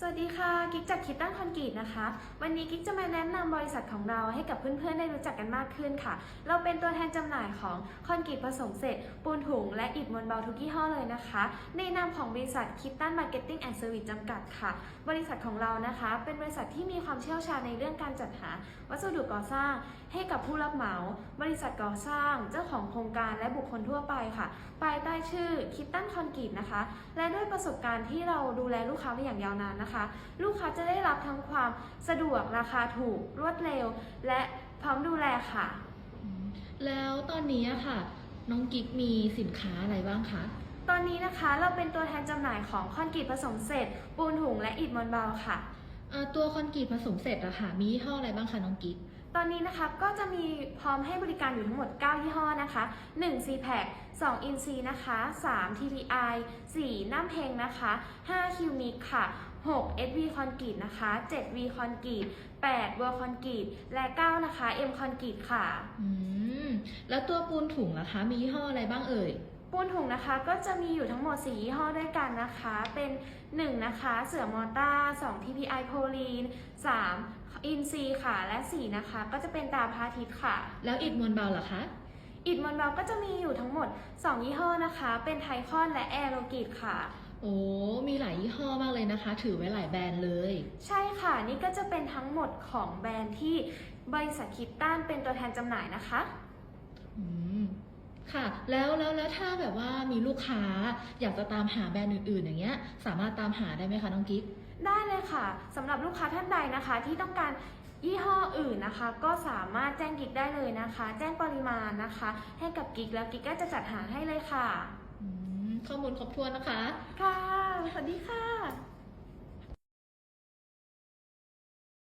สวัสดีค่ะกิ๊กจากคิดตั้งคอนกรีตนะคะ วันนี้กิ๊กจะมาแนะนำบริษัทของเราให้กับเพื่อนๆได้รู้จักกันมากขึ้นค่ะ เราเป็นตัวแทนจำหน่ายของคอนกรีตผสมเสร็จ ปูนถุง และอิฐมวลเบาทุกยี่ห้อเลยนะคะ ในนามของบริษัทคิดตั้นมาร์เก็ตติ้งแอนด์เซอร์วิสจำกัดค่ะ บริษัทของเรานะคะ เป็นบริษัทที่มีความเชี่ยวชาญในเรื่องการจัดหา วัสดุก่อสร้าง ให้กับผู้รับเหมา บริษัทก่อสร้าง เจ้าของโครงการและบุคคลทั่วไปค่ะภายใต้ชื่อคิดตั้นคอนกรีตนะคะ และด้วยประสบการณ์ที่เราดูแลลูกค้ามาอย่างยาวนานนะคะลูกค้าจะได้รับทั้งความสะดวกราคาถูกรวดเร็ว และพร้อมดูแลค่ะอืมแล้วตอนนี้อะค่ะ น้องกิ๊กมีสินค้าอะไรบ้างคะ ตอนนี้นะคะเราเป็นตัวแทนจำหน่ายของคอนกรีตผสมเสร็จ ปูนถุงและอิฐมวลเบาค่ะ เอ่อตัวคอนกรีตผสมเสร็จอะค่ะ มียี่ห้ออะไรบ้างคะน้องกิ๊ก ตอนนี้นะคะก็จะมีพร้อมให้บริการอยู่ทั้งหมด 9 ยี่ห้อนะคะ 1 c p a c 2 i n c นะคะ 3 TPI 4 น้ำเพงนะคะ 5 q m i x ค่ะ 6 SV คอนกรีตนะคะ7 V คอนกรีต8 w o r คอนกรีตและ 9 นะคะ M คอนกรีตค่ะ อืม แล้วตัวปูนถุงล่ะคะ มียี่ห้ออะไรบ้างเอ่ย ปูนถุงนะคะก็จะมีอยู่ทั้งหมด 4 ยี่ห้อด้วยกันนะคะ เป็น 1 นะคะ เสือมอต้า 2 TPI โพลีน 3 อินซีค่ะ และ 4 นะคะ ก็จะเป็นตาพระอาทิตย์ค่ะ แล้วอิฐมวลเบาล่ะคะอิฐมอนเบลก็จะมีอยู่ทั้งหมด 2 ยี่ห้อนะคะ เป็นไทคอนและแอโรกิตค่ะ โอ้มีหลายยี่ห้อมากเลยนะคะ ถือไว้หลายแบรนด์เลย ใช่ค่ะ นี่ก็จะเป็นทั้งหมดของแบรนด์ที่บริษัทคิดต้านเป็นตัวแทนจำหน่ายนะคะอืมค่ะ แล้วแล้วแล้วถ้าแบบว่ามีลูกค้าอยากจะตามหาแบรนด์อื่นๆ อย่างเงี้ย สามารถตามหาได้ไหมคะน้องกิ๊กได้เลยค่ะสำหรับลูกค้าท่านใดนะคะ ที่ต้องการยี่ห้ออื่นนะคะ ก็สามารถแจ้งกิ๊กได้เลยนะคะ แจ้งปริมาณนะคะ ให้กับกิ๊กแล้วกิ๊กก็จะจัดหาให้เลยค่ะอืม ข้อมูลครบถ้วนนะคะ ค่ะ สวัสดีค่ะ